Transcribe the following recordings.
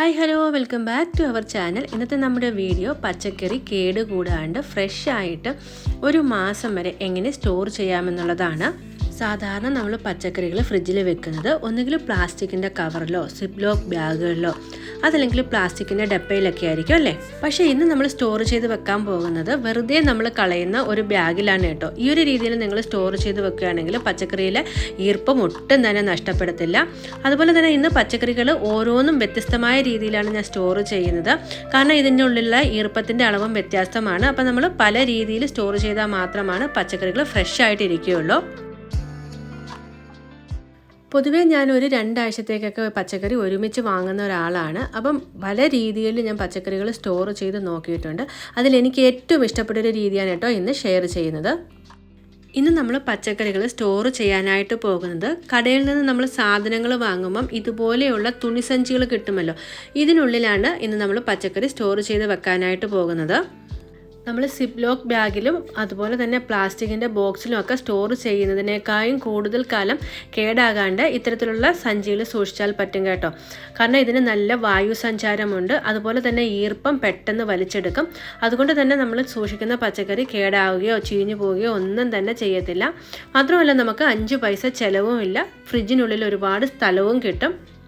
Hi hello welcome back to our channel. ഇന്നത്തെ നമ്മുടെ video പച്ചക്കറി കേട് കൂടാണ്ട് ഫ്രഷ് ആയിട്ട് ഒരു മാസം വരെ എങ്ങനെ സ്റ്റോർ ചെയ്യാമെന്നുള്ളതാണ്. സാധാരണ നമ്മൾ പച്ചക്കറികൾ ഫ്രിഡ്ജിൽ വെക്കുന്നത്. ഒന്നുകിൽ പ്ലാസ്റ്റിക്കിന്റെ കവറിലോ സിപ്ലോക്ക് ബാഗുകളിലോ അതല്ലെങ്കിൽ പ്ലാസ്റ്റിക്കിന്റെ ഡപ്പയിലൊക്കെ ആയിരിക്കും അല്ലേ? പക്ഷേ ഇന്ന് നമ്മൾ സ്റ്റോർ ചെയ്ത് വെക്കാൻ പോകുന്നത് വെറുതെ നമ്മൾ കളയുന്ന ഒരു ബാഗിലാണ് കേട്ടോ. ഈ ഒരു രീതിയിൽ നിങ്ങൾ സ്റ്റോർ ചെയ്ത് വെക്കുകയാണെങ്കിൽ പച്ചക്കറിയിലെ ഈർപ്പം ഒട്ടും തന്നെ നഷ്ടപ്പെടത്തില്ല. അതുപോലെ തന്നെ ഇന്ന് പച്ചക്കറികൾ ഓരോന്നും വ്യത്യസ്തമായ രീതിയിലാണ് ഞാൻ സ്റ്റോർ ചെയ്യുന്നത്. കാരണം ഇതിന്റെ ഉള്ളിലുള്ള ഈർപ്പത്തിന്റെ അളവും വ്യത്യാസമാണ്. അപ്പോൾ നമ്മൾ പല രീതിയിൽ സ്റ്റോർ ചെയ്താൽ മാത്രമാണ് പച്ചക്കറികൾ ഫ്രഷ് ആയിട്ട് ഇരിക്കുകയുള്ളൂ പൊതുവേ ഞാൻ ഒരു രണ്ടാഴ്ചത്തേക്കൊക്കെ പച്ചക്കറി ഒരുമിച്ച് വാങ്ങുന്ന ഒരാളാണ്. അപ്പം പല രീതിയിൽ ഞാൻ പച്ചക്കറികൾ സ്റ്റോർ ചെയ്ത് നോക്കിയിട്ടുണ്ട്. അതിൽ എനിക്ക് ഏറ്റവും ഇഷ്ടപ്പെട്ട ഒരു രീതിയാണ് കേട്ടോ ഇന്ന് ഷെയർ ചെയ്യുന്നത്. ഇന്ന് നമ്മൾ പച്ചക്കറികൾ സ്റ്റോർ ചെയ്യാനായിട്ട് പോകുന്നത് കടയിൽ നിന്ന് നമ്മൾ സാധനങ്ങൾ വാങ്ങുമ്പം ഇതുപോലെയുള്ള തുണിസഞ്ചികൾ കിട്ടുമല്ലോ. ഇതിനുള്ളിലാണ് ഇന്ന് നമ്മൾ പച്ചക്കറി സ്റ്റോർ ചെയ്ത് വെക്കാനായിട്ട് പോകുന്നത്. നമ്മൾ സിപ്പ് ലോക്ക് ബാഗിലും അതുപോലെ തന്നെ പ്ലാസ്റ്റിക്കിന്റെ ബോക്സിലും ഒക്കെ സ്റ്റോർ ചെയ്യുന്നതിനേക്കാളും കൂടുതൽ കാലം കേടാകാണ്ട് ഇത്തരത്തിലുള്ള സഞ്ചിയിൽ സൂക്ഷിച്ചാൽ പറ്റും കേട്ടോ. കാരണം ഇതിന് നല്ല വായു സഞ്ചാരമുണ്ട്. അതുപോലെ തന്നെ ഈർപ്പം പെട്ടെന്ന് വലിച്ചെടുക്കും. അതുകൊണ്ട് തന്നെ നമ്മൾ സൂക്ഷിക്കുന്ന പച്ചക്കറി കേടാവുകയോ ചീഞ്ഞു പോവുകയോ ഒന്നും തന്നെ ചെയ്യത്തില്ല. മാത്രമല്ല നമുക്ക് അഞ്ച് പൈസ ചിലവും ഇല്ല ഫ്രിഡ്ജിനുള്ളിൽ ഒരുപാട് സ്ഥലവും കിട്ടും.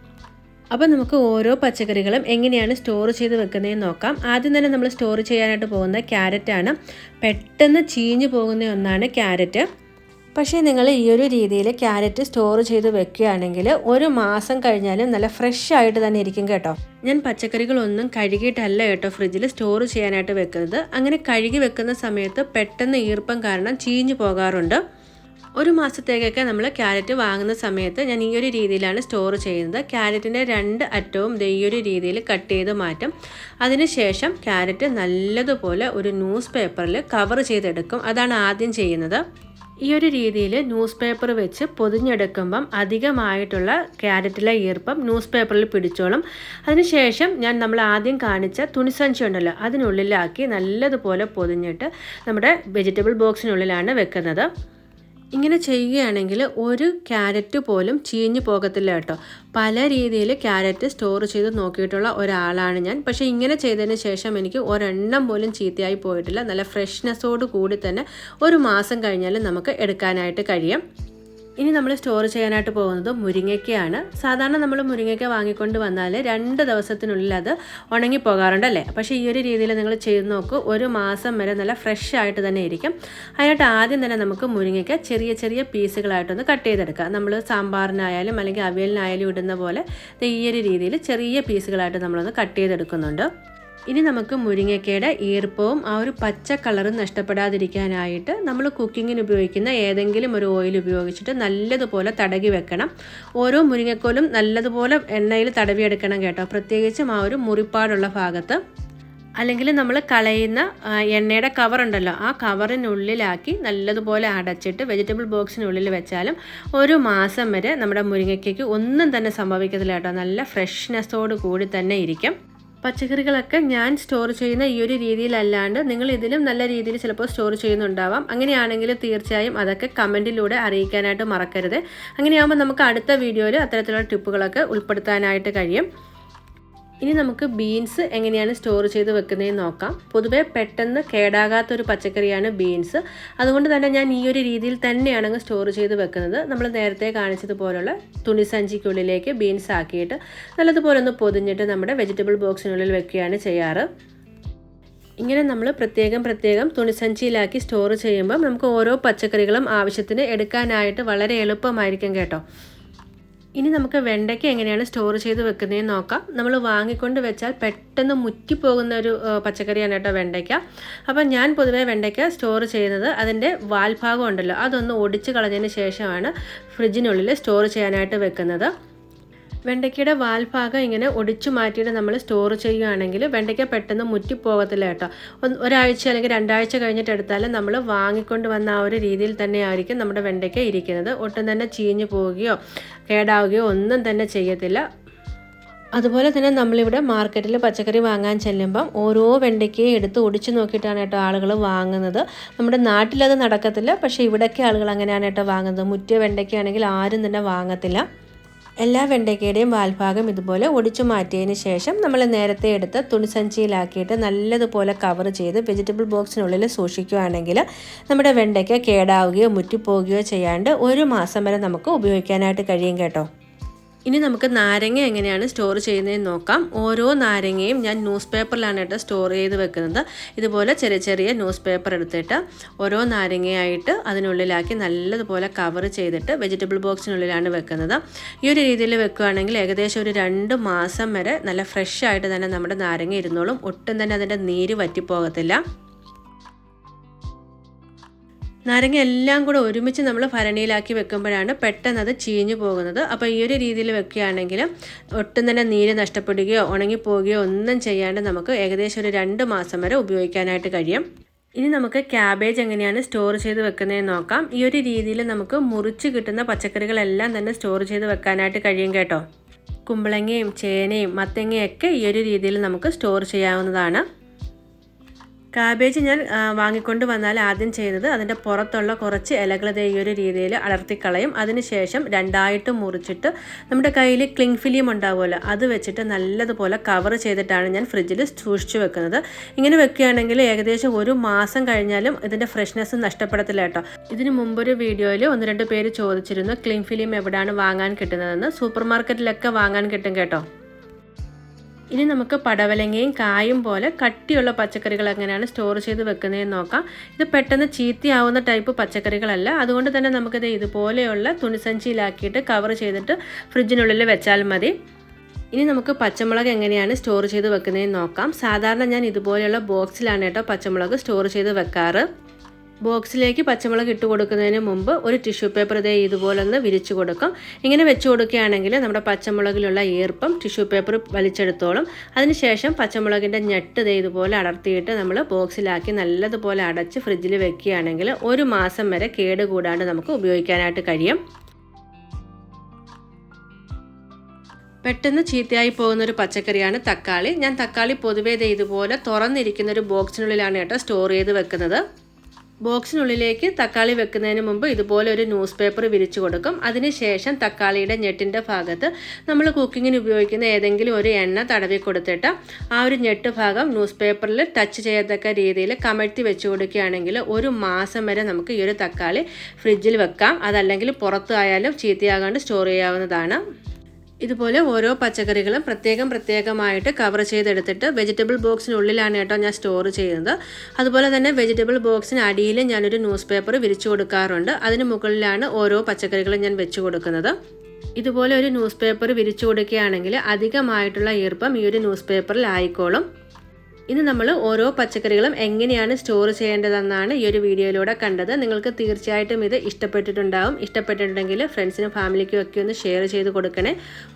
അപ്പോൾ നമുക്ക് ഓരോ പച്ചക്കറികളും എങ്ങനെയാണ് സ്റ്റോർ ചെയ്ത് വെക്കുന്നതെന്ന് നോക്കാം. ആദ്യം തന്നെ നമ്മൾ സ്റ്റോർ ചെയ്യാനായിട്ട് പോകുന്ന ക്യാരറ്റാണ് പെട്ടെന്ന് ചീഞ്ഞു പോകുന്ന ഒന്നാണ് ക്യാരറ്റ് പക്ഷേ നിങ്ങൾ ഈ ഒരു രീതിയിൽ ക്യാരറ്റ് സ്റ്റോർ ചെയ്ത് വെക്കുകയാണെങ്കിൽ ഒരു മാസം കഴിഞ്ഞാലും നല്ല ഫ്രഷ് ആയിട്ട് തന്നെ ഇരിക്കും കേട്ടോ. ഞാൻ പച്ചക്കറികളൊന്നും കഴുകിയിട്ടല്ല കേട്ടോ ഫ്രിഡ്ജിൽ സ്റ്റോർ ചെയ്യാനായിട്ട് വെക്കുന്നത്. അങ്ങനെ കഴുകി വെക്കുന്ന സമയത്ത് പെട്ടെന്ന് ഈർപ്പം കാരണം ചീഞ്ഞു പോകാറുണ്ട്. ഒരു മാസത്തേക്കൊക്കെ നമ്മൾ ക്യാരറ്റ് വാങ്ങുന്ന സമയത്ത് ഞാൻ ഈ ഒരു രീതിയിലാണ് സ്റ്റോർ ചെയ്യുന്നത്. ക്യാരറ്റിന്റെ രണ്ട് അറ്റവും ഈ ഒരു രീതിയിൽ കട്ട് ചെയ്ത് മാറ്റും. അതിനുശേഷം ക്യാരറ്റ് നല്ലതുപോലെ ഒരു ന്യൂസ് പേപ്പറിൽ കവർ ചെയ്തെടുക്കും. അതാണ് ആദ്യം ചെയ്യുന്നത്. ഈ ഒരു രീതിയിൽ ന്യൂസ് പേപ്പർ വെച്ച് പൊതിഞ്ഞെടുക്കുമ്പം അധികമായിട്ടുള്ള ക്യാരറ്റിലെ ഈർപ്പം ന്യൂസ് പേപ്പറിൽ പിടിച്ചോളും അതിനുശേഷം ഞാൻ നമ്മൾ ആദ്യം കാണിച്ച തുണിസഞ്ചി ഉണ്ടല്ലോ അതിനുള്ളിലാക്കി നല്ലതുപോലെ പൊതിഞ്ഞിട്ട് നമ്മുടെ വെജിറ്റബിൾ ബോക്സിനുള്ളിലാണ് വെക്കുന്നത്. ഇങ്ങനെ ചെയ്യുകയാണെങ്കിൽ ഒരു ക്യാരറ്റ് പോലും ചീഞ്ഞു പോകത്തില്ല കേട്ടോ. പല രീതിയിൽ ക്യാരറ്റ് സ്റ്റോർ ചെയ്ത് നോക്കിയിട്ടുള്ള ഒരാളാണ് ഞാൻ. പക്ഷേ ഇങ്ങനെ ചെയ്തതിന് ശേഷം എനിക്ക് ഒരെണ്ണം പോലും ചീത്തയായി പോയിട്ടില്ല. നല്ല ഫ്രഷ്നെസ്സോട് കൂടി തന്നെ ഒരു മാസം കഴിഞ്ഞാൽ നമുക്ക് എടുക്കാനായിട്ട് കഴിയും. ഇനി നമ്മൾ സ്റ്റോർ ചെയ്യാനായിട്ട് പോകുന്നത് മുരിങ്ങയ്ക്കയാണ്. സാധാരണ നമ്മൾ മുരിങ്ങയ്ക്ക വാങ്ങിക്കൊണ്ട് വന്നാൽ രണ്ട് ദിവസത്തിനുള്ളിൽ അത് ഉണങ്ങി പോകാറുണ്ടല്ലേ പക്ഷേ ഈ ഒരു രീതിയിൽ നിങ്ങൾ ചെയ്ത് നോക്കൂ. ഒരു മാസം വരെ നല്ല ഫ്രഷ് ആയിട്ട് തന്നെ ഇരിക്കും. അതിനായിട്ട് ആദ്യം തന്നെ നമുക്ക് മുരിങ്ങയ്ക്ക ചെറിയ ചെറിയ പീസുകളായിട്ടൊന്ന് കട്ട് ചെയ്തെടുക്കാം. നമ്മൾ സാമ്പാറിനായാലും അല്ലെങ്കിൽ അവിയലിനായാലും ഇടുന്ന പോലെ ഈ ഒരു രീതിയിൽ ചെറിയ പീസുകളായിട്ട് നമ്മളൊന്ന് കട്ട് ചെയ്തെടുക്കുന്നുണ്ട്. ഇനി നമുക്ക് മുരിങ്ങക്കയുടെ ഈർപ്പവും ആ ഒരു പച്ച കളറും നഷ്ടപ്പെടാതിരിക്കാനായിട്ട് നമ്മൾ കുക്കിങ്ങിന് ഉപയോഗിക്കുന്ന ഏതെങ്കിലും ഒരു ഓയിൽ ഉപയോഗിച്ചിട്ട് നല്ലതുപോലെ തടകി വെക്കണം. ഓരോ മുരിങ്ങക്കോലും നല്ലതുപോലെ എണ്ണയിൽ തടവിയെടുക്കണം കേട്ടോ. പ്രത്യേകിച്ചും ആ ഒരു മുറിപ്പാടുള്ള ഭാഗത്ത്. അല്ലെങ്കിൽ നമ്മൾ കളയുന്ന എണ്ണയുടെ കവർ ഉണ്ടല്ലോ ആ കവറിനുള്ളിലാക്കി നല്ലതുപോലെ അടച്ചിട്ട് വെജിറ്റബിൾ ബോക്സിനുള്ളിൽ വെച്ചാലും ഒരു മാസം വരെ നമ്മുടെ മുരിങ്ങയ്ക്കയ്ക്ക് ഒന്നും തന്നെ സംഭവിക്കത്തില്ല കേട്ടോ. നല്ല ഫ്രഷ്നെസ്സോട് കൂടി തന്നെ ഇരിക്കും. പച്ചക്കറികളൊക്കെ ഞാൻ സ്റ്റോർ ചെയ്യുന്ന ഈ ഒരു രീതിയിലല്ലാണ്ട് നിങ്ങൾ ഇതിലും നല്ല രീതിയിൽ ചിലപ്പോൾ സ്റ്റോർ ചെയ്യുന്നുണ്ടാവാം. അങ്ങനെയാണെങ്കിൽ തീർച്ചയായും അതൊക്കെ കമന്റിലൂടെ അറിയിക്കാനായിട്ട് മറക്കരുത്. അങ്ങനെയാകുമ്പോൾ നമുക്ക് അടുത്ത വീഡിയോയിൽ അത്തരത്തിലുള്ള ടിപ്പുകളൊക്കെ ഉൾപ്പെടുത്താനായിട്ട് കഴിയും. ഇനി നമുക്ക് ബീൻസ് എങ്ങനെയാണ് സ്റ്റോർ ചെയ്ത് വെക്കുന്നതെന്ന് നോക്കാം. പൊതുവെ പെട്ടെന്ന് കേടാകാത്തൊരു പച്ചക്കറിയാണ് ബീൻസ് അതുകൊണ്ട് തന്നെ ഞാൻ ഈ ഒരു രീതിയിൽ തന്നെയാണ് അങ്ങ് സ്റ്റോർ ചെയ്ത് വെക്കുന്നത്. നമ്മൾ നേരത്തെ കാണിച്ചതുപോലുള്ള തുണിസഞ്ചിക്കുള്ളിലേക്ക് ബീൻസ് ആക്കിയിട്ട് നല്ലതുപോലെ ഒന്ന് പൊതിഞ്ഞിട്ട് നമ്മുടെ വെജിറ്റബിൾ ബോക്സിനുള്ളിൽ വെക്കുകയാണ് ചെയ്യാറ്. ഇങ്ങനെ നമ്മൾ പ്രത്യേകം പ്രത്യേകം തുണിസഞ്ചിയിലാക്കി സ്റ്റോർ ചെയ്യുമ്പോൾ നമുക്ക് ഓരോ പച്ചക്കറികളും ആവശ്യത്തിന് എടുക്കാനായിട്ട് വളരെ എളുപ്പമായിരിക്കും കേട്ടോ. ഇനി നമുക്ക് വെണ്ടയ്ക്ക എങ്ങനെയാണ് സ്റ്റോർ ചെയ്ത് വെക്കുന്നതെന്ന് നോക്കാം. നമ്മൾ വാങ്ങിക്കൊണ്ട് വെച്ചാൽ പെട്ടെന്ന് മുറ്റിപ്പോകുന്ന ഒരു പച്ചക്കറിയാണ് കേട്ടോ വെണ്ടയ്ക്ക. അപ്പം ഞാൻ പൊതുവേ വെണ്ടയ്ക്ക സ്റ്റോർ ചെയ്യുന്നത് അതിന്റെ വാൽഭാഗം ഉണ്ടല്ലോ അതൊന്ന് ഒടിച്ച് കളഞ്ഞതിന് ശേഷമാണ് ഫ്രിഡ്ജിനുള്ളിൽ സ്റ്റോർ ചെയ്യാനായിട്ട് വെക്കുന്നത്. വെണ്ടയ്ക്കയുടെ വാൽഭാഗം ഇങ്ങനെ ഒടിച്ചു മാറ്റിയിട്ട് നമ്മൾ സ്റ്റോർ ചെയ്യുകയാണെങ്കിൽ വെണ്ടയ്ക്ക പെട്ടെന്ന് മുറ്റിപ്പോകത്തില്ല കേട്ടോ. ഒരാഴ്ച അല്ലെങ്കിൽ രണ്ടാഴ്ച കഴിഞ്ഞിട്ട് എടുത്താൽ നമ്മൾ വാങ്ങിക്കൊണ്ട് വന്ന ആ ഒരു രീതിയിൽ തന്നെയായിരിക്കും നമ്മുടെ വെണ്ടയ്ക്ക ഇരിക്കുന്നത്. ഒട്ടും തന്നെ ചീഞ്ഞു പോവുകയോ കേടാവുകയോ ഒന്നും തന്നെ ചെയ്യത്തില്ല. അതുപോലെ തന്നെ നമ്മളിവിടെ മാർക്കറ്റിൽ പച്ചക്കറി വാങ്ങാൻ ചെല്ലുമ്പം ഓരോ വെണ്ടയ്ക്കയും എടുത്ത് ഒടിച്ചു നോക്കിയിട്ടാണ് കേട്ടോ ആളുകൾ വാങ്ങുന്നത്. നമ്മുടെ നാട്ടിലത് നടക്കത്തില്ല പക്ഷേ ഇവിടെയൊക്കെ ആളുകൾ അങ്ങനെയാണ് കേട്ടോ വാങ്ങുന്നത്. മുറ്റിയ വെണ്ടയ്ക്കയാണെങ്കിൽ ആരും തന്നെ വാങ്ങത്തില്ല. എല്ലാ വെണ്ടയ്ക്കയുടെയും വാൽഭാഗം ഇതുപോലെ ഒടിച്ചു മാറ്റിയതിന് ശേഷം നമ്മൾ നേരത്തെ എടുത്ത് തുണിസഞ്ചിയിലാക്കിയിട്ട് നല്ലതുപോലെ കവർ ചെയ്ത് വെജിറ്റബിൾ ബോക്സിനുള്ളിൽ സൂക്ഷിക്കുകയാണെങ്കിൽ നമ്മുടെ വെണ്ടയ്ക്ക കേടാവുകയോ മുറ്റിപ്പോവുകയോ ചെയ്യാണ്ട് ഒരു മാസം വരെ നമുക്ക് ഉപയോഗിക്കാനായിട്ട് കഴിയും കേട്ടോ. ഇനി നമുക്ക് നാരങ്ങ എങ്ങനെയാണ് സ്റ്റോർ ചെയ്യുന്നതെന്ന് നോക്കാം. ഓരോ നാരങ്ങയും ഞാൻ ന്യൂസ് പേപ്പറിലാണ് കേട്ടോ സ്റ്റോർ ചെയ്ത് വെക്കുന്നത്. ഇതുപോലെ ചെറിയ ചെറിയ ന്യൂസ് പേപ്പർ എടുത്തിട്ട് ഓരോ നാരങ്ങയായിട്ട് അതിനുള്ളിലാക്കി നല്ലതുപോലെ കവർ ചെയ്തിട്ട് വെജിറ്റബിൾ ബോക്സിനുള്ളിലാണ് വെക്കുന്നത്. ഈ ഒരു രീതിയിൽ വെക്കുകയാണെങ്കിൽ ഏകദേശം ഒരു രണ്ട് മാസം വരെ നല്ല ഫ്രഷ് ആയിട്ട് തന്നെ നമ്മുടെ നാരങ്ങ ഇരുന്നോളും. ഒട്ടും തന്നെ അതിന്റെ നീര് വറ്റിപ്പോകത്തില്ല. നാരങ്ങ എല്ലാം കൂടെ ഒരുമിച്ച് നമ്മൾ ഭരണിയിലാക്കി വെക്കുമ്പോഴാണ് പെട്ടെന്ന് അത് ചീഞ്ഞു പോകുന്നത്. അപ്പോൾ ഈ ഒരു രീതിയിൽ വെക്കുകയാണെങ്കിൽ ഒട്ടും തന്നെ നീര് നഷ്ടപ്പെടുകയോ ഉണങ്ങിപ്പോവുകയോ ഒന്നും ചെയ്യാണ്ട് നമുക്ക് ഏകദേശം ഒരു രണ്ട് മാസം വരെ ഉപയോഗിക്കാനായിട്ട് കഴിയും. ഇനി നമുക്ക് ക്യാബേജ് എങ്ങനെയാണ് സ്റ്റോർ ചെയ്ത് വെക്കുന്നതെന്ന് നോക്കാം. ഈ ഒരു രീതിയിൽ നമുക്ക് മുറിച്ച് കിട്ടുന്ന പച്ചക്കറികളെല്ലാം തന്നെ സ്റ്റോർ ചെയ്ത് വെക്കാനായിട്ട് കഴിയും കേട്ടോ. കുമ്പളങ്ങയും ചേനയും മത്തങ്ങയൊക്കെ ഈ ഒരു രീതിയിൽ നമുക്ക് സ്റ്റോർ ചെയ്യാവുന്നതാണ്. കാബേജ് ഞാൻ വാങ്ങിക്കൊണ്ട് വന്നാൽ ആദ്യം ചെയ്യുന്നത് അതിന്റെ പുറത്തുള്ള കുറച്ച് ഇലകൾ ഈ ഒരു രീതിയിൽ അടർത്തിക്കളയും. അതിനുശേഷം രണ്ടായിട്ട് മുറിച്ചിട്ട് നമ്മുടെ കയ്യിൽ ക്ലിങ് ഫിലിം ഉണ്ടാവുമല്ലോ അത് വെച്ചിട്ട് നല്ലതുപോലെ കവർ ചെയ്തിട്ടാണ് ഞാൻ ഫ്രിഡ്ജിൽ സൂക്ഷിച്ചു വെക്കുന്നത്. ഇങ്ങനെ വെക്കുകയാണെങ്കിൽ ഏകദേശം ഒരു മാസം കഴിഞ്ഞാലും ഇതിന്റെ ഫ്രഷ്നെസ് നഷ്ടപ്പെടത്തില്ല കേട്ടോ. ഇതിന് മുമ്പൊരു വീഡിയോയിൽ ഒന്ന് രണ്ട് പേര് ചോദിച്ചിരുന്നു ക്ലിങ് ഫിലിം എവിടെയാണ് വാങ്ങാൻ കിട്ടുന്നതെന്ന്. സൂപ്പർ മാർക്കറ്റിലൊക്കെ വാങ്ങാൻ കിട്ടും കേട്ടോ. ഇനി നമുക്ക് പടവലങ്ങയും കായും പോലെ കട്ടിയുള്ള പച്ചക്കറികൾ എങ്ങനെയാണ് സ്റ്റോർ ചെയ്ത് വെക്കുന്നതെന്ന് നോക്കാം. ഇത് പെട്ടെന്ന് ചീത്തയാവുന്ന ടൈപ്പ് പച്ചക്കറികളല്ല. അതുകൊണ്ട് തന്നെ നമുക്കിത് ഇതുപോലെയുള്ള തുണിസഞ്ചിയിലാക്കിയിട്ട് കവർ ചെയ്തിട്ട് ഫ്രിഡ്ജിനുള്ളിൽ വെച്ചാൽ മതി. ഇനി നമുക്ക് പച്ചമുളക് എങ്ങനെയാണ് സ്റ്റോർ ചെയ്ത് വെക്കുന്നതെന്ന് നോക്കാം. സാധാരണ ഞാൻ ഇതുപോലെയുള്ള ബോക്സിലാണ് കേട്ടോ പച്ചമുളക് സ്റ്റോർ ചെയ്ത് വെക്കാറ്. ബോക്സിലേക്ക് പച്ചമുളക് ഇട്ട് കൊടുക്കുന്നതിന് മുമ്പ് ഒരു ടിഷ്യൂ പേപ്പർ ഇതേ ഇതുപോലൊന്ന് വിരിച്ചു കൊടുക്കും. ഇങ്ങനെ വെച്ച് കൊടുക്കുകയാണെങ്കിൽ നമ്മുടെ പച്ചമുളകിലുള്ള ഈർപ്പം ടിഷ്യൂ പേപ്പർ വലിച്ചെടുത്തോളും. അതിനുശേഷം പച്ചമുളകിന്റെ ഞെട്ട് ഇതേ ഇതുപോലെ അടർത്തിയിട്ട് നമ്മൾ ബോക്സിലാക്കി നല്ലതുപോലെ അടച്ച് ഫ്രിഡ്ജിൽ വെക്കുകയാണെങ്കിൽ ഒരു മാസം വരെ കേട് കൂടാണ്ട് നമുക്ക് ഉപയോഗിക്കാനായിട്ട് കഴിയും. പെട്ടെന്ന് ചീത്തയായി പോകുന്ന ഒരു പച്ചക്കറിയാണ് തക്കാളി. ഞാൻ തക്കാളി പൊതുവേ ഇതുപോലെ തുറന്നിരിക്കുന്ന ഒരു ബോക്സിനുള്ളിലാണ് കേട്ടോ സ്റ്റോർ ചെയ്ത് വെക്കുന്നത്. ബോക്സിനുള്ളിലേക്ക് തക്കാളി വെക്കുന്നതിന് മുമ്പ് ഇതുപോലെ ഒരു ന്യൂസ് പേപ്പർ വിരിച്ചു കൊടുക്കും. അതിനുശേഷം തക്കാളിയുടെ ഞെട്ടിന്റെ ഭാഗത്ത് നമ്മൾ കുക്കിങ്ങിന് ഉപയോഗിക്കുന്ന ഏതെങ്കിലും ഒരു എണ്ണ തടവി കൊടുത്തിട്ട് ആ ഒരു ഞെട്ട് ഭാഗം ന്യൂസ് പേപ്പറിൽ ടച്ച് ചെയ്യത്തക്ക രീതിയിൽ കമഴ്ത്തി വെച്ച് കൊടുക്കുകയാണെങ്കിൽ ഒരു മാസം വരെ നമുക്ക് ഈ ഒരു തക്കാളി ഫ്രിഡ്ജിൽ വെക്കാം. അതല്ലെങ്കിൽ പുറത്തായാലും ചീത്തയാകാണ്ട് സ്റ്റോർ ചെയ്യാവുന്നതാണ്. ഇതുപോലെ ഓരോ പച്ചക്കറികളും പ്രത്യേകം പ്രത്യേകമായിട്ട് കവർ ചെയ്തെടുത്തിട്ട് വെജിറ്റബിൾ ബോക്സിനുള്ളിലാണ് കേട്ടോ ഞാൻ സ്റ്റോർ ചെയ്യുന്നത്. അതുപോലെ തന്നെ വെജിറ്റബിൾ ബോക്സിന് അടിയിൽ ഞാനൊരു ന്യൂസ് പേപ്പർ വിരിച്ചു കൊടുക്കാറുണ്ട്. അതിന് മുകളിലാണ് ഓരോ പച്ചക്കറികളും ഞാൻ വെച്ചു കൊടുക്കുന്നത്. ഇതുപോലെ ഒരു ന്യൂസ് പേപ്പർ വിരിച്ചു കൊടുക്കുകയാണെങ്കിൽ അധികമായിട്ടുള്ള ഈർപ്പം ഈ ഒരു ന്യൂസ് പേപ്പറിൽ ആയിക്കോളും. ഇനി നമ്മൾ ഓരോ പച്ചക്കറികളും എങ്ങനെയാണ് സ്റ്റോർ ചെയ്യേണ്ടതെന്നാണ് ഈ ഒരു വീഡിയോയിലൂടെ കണ്ടത്. നിങ്ങൾക്ക് തീർച്ചയായിട്ടും ഇത് ഇഷ്ടപ്പെട്ടിട്ടുണ്ടാവും. ഇഷ്ടപ്പെട്ടിട്ടുണ്ടെങ്കിൽ ഫ്രണ്ട്സിനും ഫാമിലിക്കും ഒക്കെ ഒന്ന് ഷെയർ ചെയ്ത് കൊടുക്കണേ.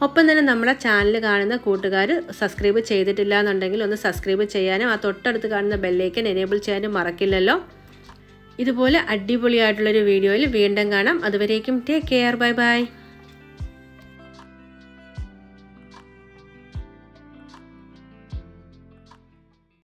ഒപ്പം തന്നെ നമ്മുടെ ചാനൽ കാണുന്ന കൂട്ടുകാർ സബ്സ്ക്രൈബ് ചെയ്തിട്ടില്ല എന്നുണ്ടെങ്കിൽ ഒന്ന് സബ്സ്ക്രൈബ് ചെയ്യാനും ആ തൊട്ടടുത്ത് കാണുന്ന ബെല്ലേക്കൻ എനേബിൾ ചെയ്യാനും മറക്കില്ലല്ലോ. ഇതുപോലെ അടിപൊളിയായിട്ടുള്ളൊരു വീഡിയോയിൽ വീണ്ടും കാണാം. അതുവരേക്കും ടേക്ക് കെയർ ബൈ ബൈ